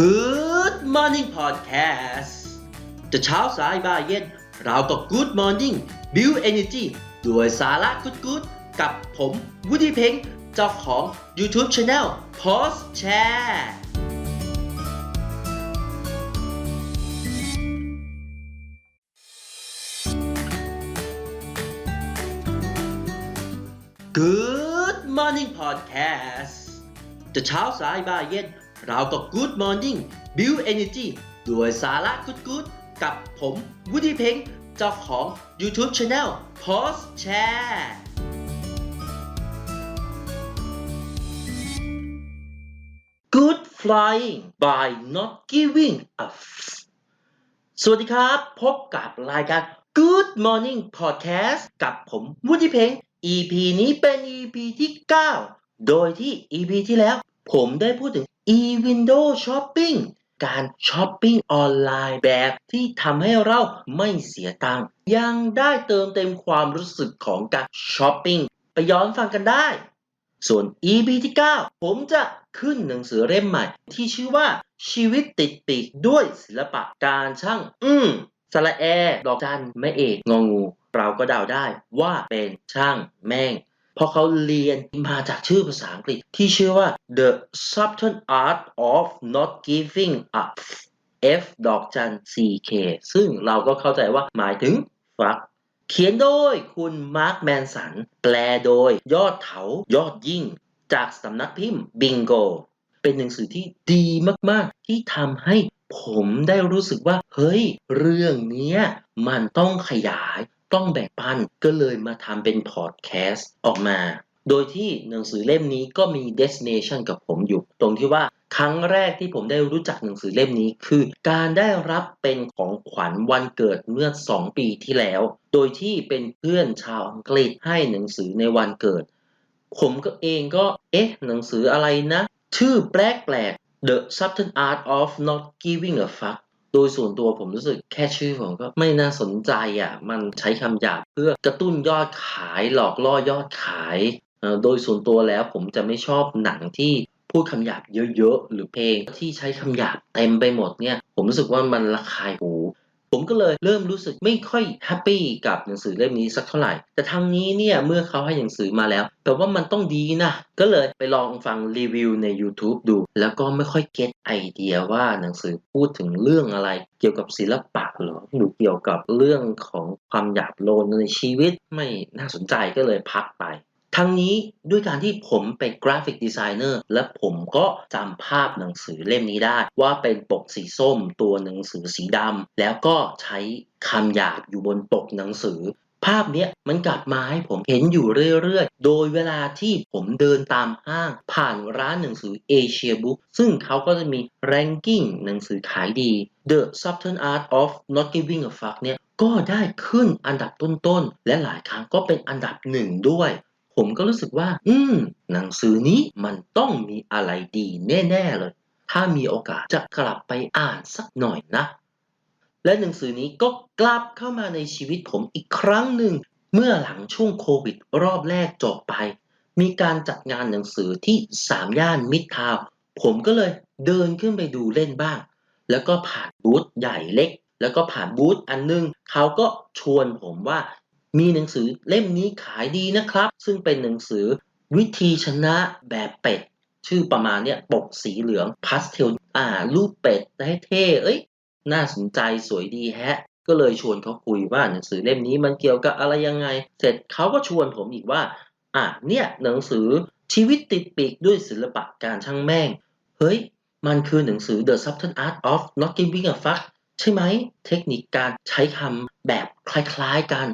Good Morning Podcast จะเช้าสายบ่ายเย็น เราก็ Good Morning Build Energy ด้วยสาระกุดกุดๆกับผมวุฒิเพ็งเจ้าของ YouTube Channel Post Share Good Morning Podcast จะเช้าสายบ่ายเย็น เราก็ Good Morning Build Energy ด้วยสาระกุดกุดๆกับผมวุฒิเพ็งเจ้าของ YouTube Channel Post Share Good Flying by Not Giving a F สวัสดีครับ พบกับรายการ Good Morning Podcast กับผมวุฒิเพ็ง EP นี้เป็น EP ที่ 9 โดยที่ EP ที่แล้ว ผมได้พูดถึง e-window shopping การช้อปปิ้งออนไลน์แบบที่ทำให้เราไม่เสียตังค์ยังได้เติมเต็มความรู้สึกของการช้อปปิ้งไปย้อนฟังกันได้ ส่วน EP ที่ 9 ผมจะขึ้นหนังสือเล่มใหม่ ที่ชื่อว่าชีวิตติดปีกด้วยศิลปะการช่าง อืมสระแอดอกจันไม่เอกงองู เราก็เดาได้ว่าเป็นช่างแม่ง เพราะเขาเรียนมาจากชื่อภาษาอังกฤษที่ชื่อว่า The Subtle Art of Not Giving Up F ดอกจัน CK ซึ่งเราก็เข้าใจว่าหมายถึง fuck เขียนโดยคุณมาร์คแมนสัน แปลโดยยอดเถายอดยิ่ง จากสำนักพิมพ์บิงโก เป็นหนังสือที่ดีมาก ๆ ที่ทำให้ผมได้รู้สึกว่า เฮ้ย เรื่องนี้มันต้องขยาย ต้องแบ่งปันก็เลยมาทำเป็นพอดแคสต์ออกมา โดยที่หนังสือเล่มนี้ก็มี destination กับผมอยู่ ตรงที่ว่าครั้งแรกที่ผมได้รู้จักหนังสือเล่มนี้คือ การได้รับเป็นของขวัญวันเกิดเมื่อ 2 ปีที่แล้ว โดยที่เป็นเพื่อนชาวอังกฤษให้หนังสือในวันเกิด ผมก็เองก็ เอ๊ะ หนังสืออะไรนะ ชื่อแปลกแปลกๆ The Subtle Art of Not Giving a Fuck โดยส่วนตัวผมรู้สึกแค่ชื่อผมก็ไม่น่าสนใจอะ มันใช้คำหยาบเพื่อกระตุ้นยอดขายหลอกล่อยอดขาย โดยส่วนตัวแล้วผมจะไม่ชอบหนังที่พูดคำหยาบเยอะๆ หรือเพลงที่ใช้คำหยาบเต็มไปหมดเนี่ย ผมรู้สึกว่ามันระคายหู ผมก็เลยเริ่มรู้สึกไม่ค่อยแฮปปี้กับหนังสือเล่มนี้สักเท่าไหร่ แต่ทางนี้เนี่ยเมื่อเขาให้หนังสือมาแล้วแปลว่ามันต้องดีนะ ก็เลยไปลองฟังรีวิวใน YouTube ดู แล้วก็ไม่ค่อยเก็ตไอเดียว่าหนังสือพูดถึงเรื่องอะไร เกี่ยวกับศิลปะหรอหรือเกี่ยวกับเรื่องของความหยาบโลนในชีวิตไม่น่าสนใจก็เลยพักไป ทั้งนี้ด้วยการที่ผมเป็นกราฟิกดีไซเนอร์และผมก็จำภาพหนังสือเล่มนี้ได้ ว่าเป็นปกสีส้มตัวหนังสือสีดำแล้วก็ใช้คำหยาบอยู่บนปกหนังสือ ภาพเนี้ยมันกลับมาให้ผมเห็นอยู่เรื่อยๆ โดยเวลาที่ผมเดินตามห้างผ่านร้านหนังสือเอเชียบุ๊กซึ่งเขาก็จะมี ranking หนังสือขายดี The Subtle Art of Not Giving a Fuck เนี่ยก็ได้ขึ้นอันดับต้นๆ และหลายครั้งก็เป็นอันดับหนึ่งด้วย ผมก็รู้สึกว่า อืม หนังสือนี้มันต้องมีอะไรดีแน่ ๆ เลย ถ้ามีโอกาสจะกลับไปอ่านสักหน่อยนะ และหนังสือนี้ก็กลับเข้ามาในชีวิตผมอีกครั้งหนึ่ง เมื่อหลังช่วงโควิด รอบแรกจบไป มีการจัดงานหนังสือที่สามย่านมิตรทาวน์ผมก็เลยเดินขึ้นไปดูเล่นบ้าง แล้วก็ผ่านบูธใหญ่เล็ก แล้วก็ผ่านบูธอันนึง เขาก็ชวนผมว่า มีหนังสือเล่มนี้ขายดีนะครับ ซึ่งเป็นหนังสือวิธีชนะแบบเป็ด ชื่อประมาณเนี้ยปกสีเหลืองพาสเทลอ่ารูปเป็ดให้เท่เอ้ย น่าสนใจสวยดีแฮะ ก็เลยชวนเขาคุยว่าหนังสือเล่มนี้มันเกี่ยวกับอะไรยังไง เสร็จเขาก็ชวนผมอีกว่า อะเนี่ยหนังสือชีวิตติดปีกด้วยศิลปะการช่างแม่ง เฮ้ย มันคือหนังสือ The Subtle Art of Not Giving a Fuck ใช่ไหม เทคนิคการใช้คำแบบคล้ายๆกัน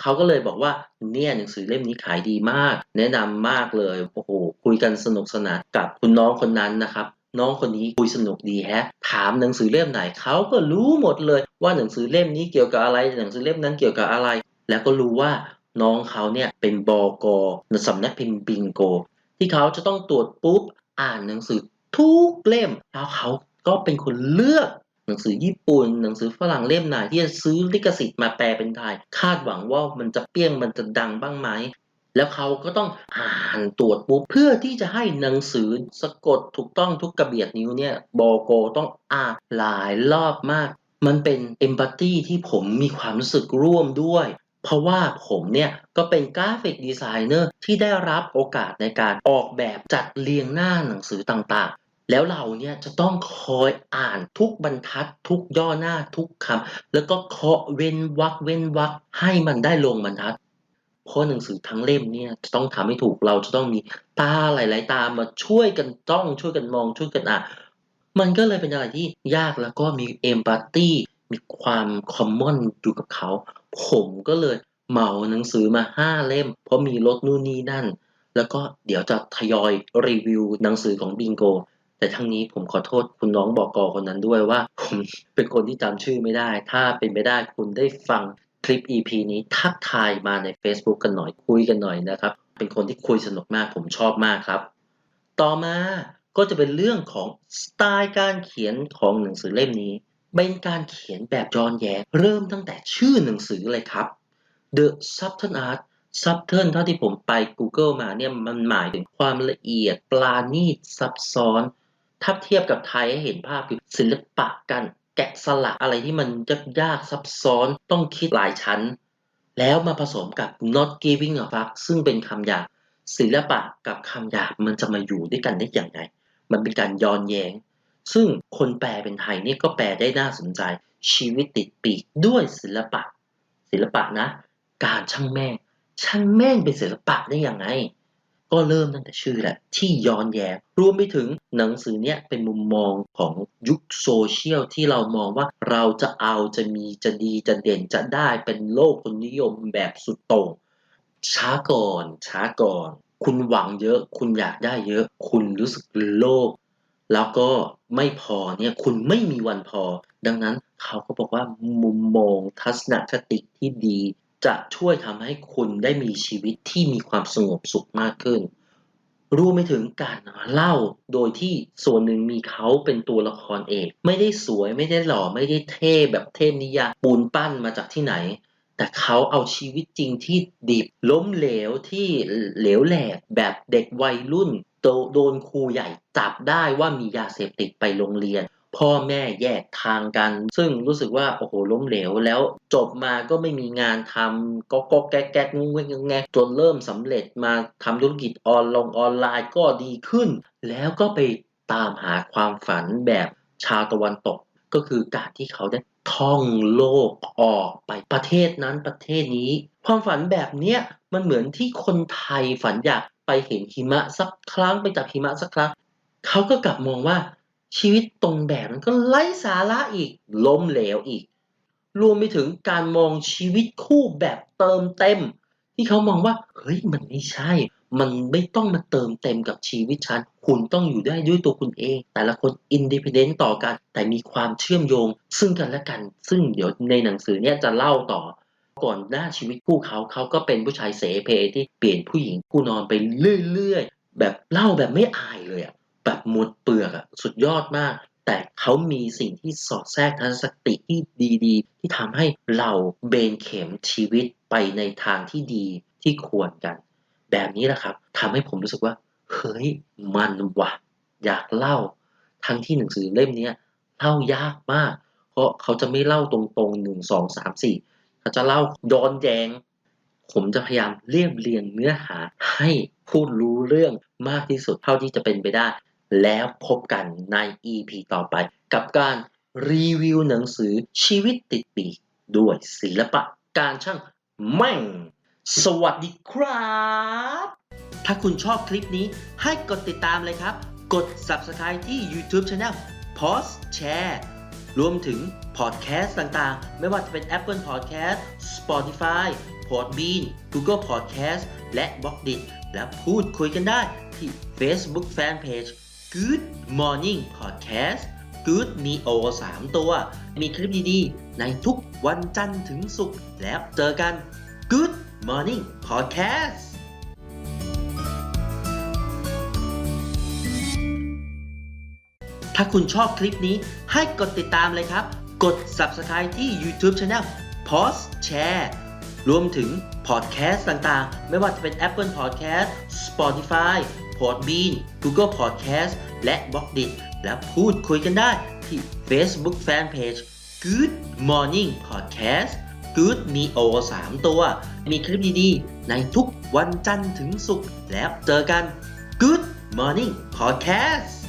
เขาก็เลยบอกว่าเนี่ยหนังสือเล่มนี้ขายดีมาก แนะนำมากเลยโอ้โหคุยกันสนุกสนานกับคุณน้องคนนั้นนะครับน้องคนนี้คุยสนุกดีแฮะ ถามหนังสือเล่มไหนเขาก็รู้หมดเลย ว่าหนังสือเล่มนี้เกี่ยวกับอะไร หนังสือเล่มนั้นเกี่ยวกับอะไร แล้วก็รู้ว่าน้องเขาเนี่ยเป็นบอกในสำนักพิมพ์บิงโก ที่เขาจะต้องตรวจปุ๊บอ่านหนังสือทุกเล่ม แล้วเขาก็เป็นคนเลือก นังสือญี่ปุ่น หนังสือฝรั่งเล่มไหนที่จะซื้อลิขสิทธิ์มาแปลเป็นไทย คาดหวังว่ามันจะเปี้ยงมันจะดังบ้างไหม แล้วเขาก็ต้องอ่านตรวจปุ๊บเพื่อที่จะให้หนังสือสะกดถูกต้องทุกกระเบียดนิ้วเนี่ยบโกต้องอ่านหลายรอบมาก มันเป็นเอมพัตตีที่ผมมีความรู้สึกร่วมด้วยเพราะว่าผมเนี่ยก็เป็นกราฟิกดีไซเนอร์ที่ได้รับโอกาสในการออกแบบจัดเรียงหน้าหนังสือต่าง แล้วเราเนี่ยจะต้องคอยอ่านทุกบรรทัดทุกย่อหน้าทุกคำแล้วก็เคาะเว้นวรรคเว้นวรรคให้มันได้ลงบรรทัดเพราะหนังสือทั้งเล่มเนี่ยจะต้องทำให้ถูกเราจะต้องมีตาหลาย ๆ ตามาช่วยกันจ้องช่วยกันมองช่วยกันอ่านมันก็เลยเป็นอะไรที่ยากแล้วก็มีเอมพัตตีมีความคอมมอนอยู่กับเขา ผมก็เลยเหมาหนังสือมาห้าเล่ม เพราะมีรถนู่นนี่นั่น แล้วก็เดี๋ยวจะทยอยรีวิวหนังสือของบิงโก แต่ทั้งนี้ผมขอโทษคุณน้องบอกอคนนั้นด้วยว่า ผมเป็นคนที่จำชื่อไม่ได้ ถ้าเป็นไปได้คุณได้ฟังคลิป EP นี้ทักทายมาใน Facebook กันหน่อยคุยกันหน่อยนะครับ เป็นคนที่คุยสนุกมากผมชอบมากครับ ต่อมาก็จะเป็นเรื่องของสไตล์การเขียนของหนังสือเล่มนี้ เป็นการเขียนแบบย้อนแย้งเริ่มตั้งแต่ชื่อหนังสือเลยครับ The Subtle Art Subtle เท่าที่ผมไป Google มาเนี่ยมันหมายถึงความละเอียดปราณีตซับซ้อน ถ้าเทียบกับไทยให้เห็นภาพคือศิลปะการแกะสลักอะไรที่มันยากยากซับซ้อนต้องคิดหลายชั้น แล้วมาผสมกับ not giving a fuck ซึ่งเป็นคำหยาบศิลปะกับคำหยาบมันจะมาอยู่ด้วยกันได้อย่างไรมันเป็นการย้อนแย้ง ซึ่งคนแปลเป็นไทยนี่ก็แปลได้น่าสนใจ ชีวิตติดปีกด้วยศิลปะ ศิลปะนะ การช่างแม่งช่างแม่งเป็นศิลปะได้อยังไง ก็เริ่มตั้งแต่ชื่อแหละที่ย้อนแย้งรวมไปถึงหนังสือเนี้ยเป็นมุมมองของยุคโซเชียลที่เรามองว่าเราจะเอาจะมีจะดีจะเด่นจะได้เป็นโลกคนนิยมแบบสุดโต่งช้าก่อน ช้าก่อน คุณหวังเยอะ คุณอยากได้เยอะ คุณรู้สึกโลภแล้วก็ไม่พอเนี่ยคุณไม่มีวันพอ ดังนั้นเขาก็บอกว่ามุมมองทัศนคติที่ดี จะช่วยทำให้คุณได้มีชีวิตที่มีความสงบสุขมากขึ้น รวมไปถึงการเล่าโดยที่ส่วนหนึ่งมีเขาเป็นตัวละครเอกไม่ได้สวยไม่ได้หล่อไม่ได้เท่แบบเทพนิยายปูนปั้นมาจากที่ไหน แต่เขาเอาชีวิตจริงที่ดิบล้มเหลวที่เหลวแหลกแบบเด็กวัยรุ่นโดโดนครูใหญ่จับได้ว่ามียาเสพติดไปโรงเรียน พ่อแม่แยกทางกัน ซึ่งรู้สึกว่าโอ้โหล้มเหลวแล้วจบมาก็ไม่มีงานทำก็ก็แก๊กแก๊กงงงงงจนเริ่มสำเร็จมาทำธุรกิจออนลงออนไลน์ก็ดีขึ้น แล้วก็ไปตามหาความฝันแบบชาวตะวันตก ก็คือการที่เขาได้ท่องโลกออกไปประเทศนั้นประเทศนี้ ความฝันแบบเนี้ยมันเหมือนที่คนไทยฝันอยากไปเห็นหิมะสักครั้งไปจับหิมะสักครั้งเขาก็กลับมองว่า ชีวิตตรงแบบมันก็ไร้สาระอีกล้มเหลวอีก รวมไปถึงการมองชีวิตคู่แบบเติมเต็ม ที่เขามองว่าเฮ้ยมันไม่ใช่ มันไม่ต้องมาเติมเต็มกับชีวิตฉัน คุณต้องอยู่ได้ด้วยตัวคุณเอง แต่ละคนอินดิพเดนต์ต่อกัน แต่มีความเชื่อมโยง ซึ่งกันและกัน ซึ่งเดี๋ยวในหนังสือเนี่ยจะเล่าต่อก่อนหน้าชีวิตคู่เขาเขาก็เป็นผู้ชายเสเพที่เปลี่ยนผู้หญิงคู่นอนไปเรื่อยๆ แบบเล่าแบบไม่อายเลยอะ แบบหมดเปลือกอะสุดยอดมาก แต่เขามีสิ่งที่สอดแทรกทัศนคติที่ดีๆ ที่ทำให้เราเบนเข็มชีวิตไปในทางที่ดีที่ควรกัน แบบนี้แหละครับทำให้ผมรู้สึกว่า เฮ้ยมันว่ะ อยากเล่า ทั้งที่หนังสือเล่มนี้เล่ายากมาก เพราะเขาจะไม่เล่าตรงๆหนึ่งสองสามสี่เขาจะเล่าย้อนแยงผมจะพยายามเรียบเรียงเนื้อหาให้พูดรู้เรื่องมากที่สุดเท่าที่จะเป็นไปได้ แล้วพบกันใน EP ต่อไป กับการรีวิวหนังสือชีวิตติดปีกด้วยศิลปะการช่างแม่ง สวัสดีครับ ถ้าคุณชอบคลิปนี้ให้กดติดตามเลยครับ กด Subscribe ที่ YouTube Channel Post Share รวมถึงพอดแคสต์ต่างๆ ไม่ว่าจะเป็น Apple Podcast Spotify Podbean Google Podcast และ b l o g d i t และพูดคุยกันได้ที่ Facebook Fanpage Good Morning Podcast Good มีโอ3ตัว มีคลิปดีๆ ในทุกวันจันทร์ถึงศุกร์แล้วเจอกัน Good Morning Podcast ถ้าคุณชอบคลิปนี้ให้กดติดตามเลยครับ กด Subscribe ที่ YouTube Channel Post Share รวมถึงพอดแคสต์ต่างๆ ไม่ว่าจะเป็น Apple Podcast Spotify Podbean Google Podcast และ b ล็อกดิและพูดคุยกันได้ที่ Facebook Fanpage Good Morning Podcast Good Neo 3 ตัว มีคลิปดีๆ ในทุกวันจันทร์ถึงศุกร์แล้วเจอกัน Good Morning Podcast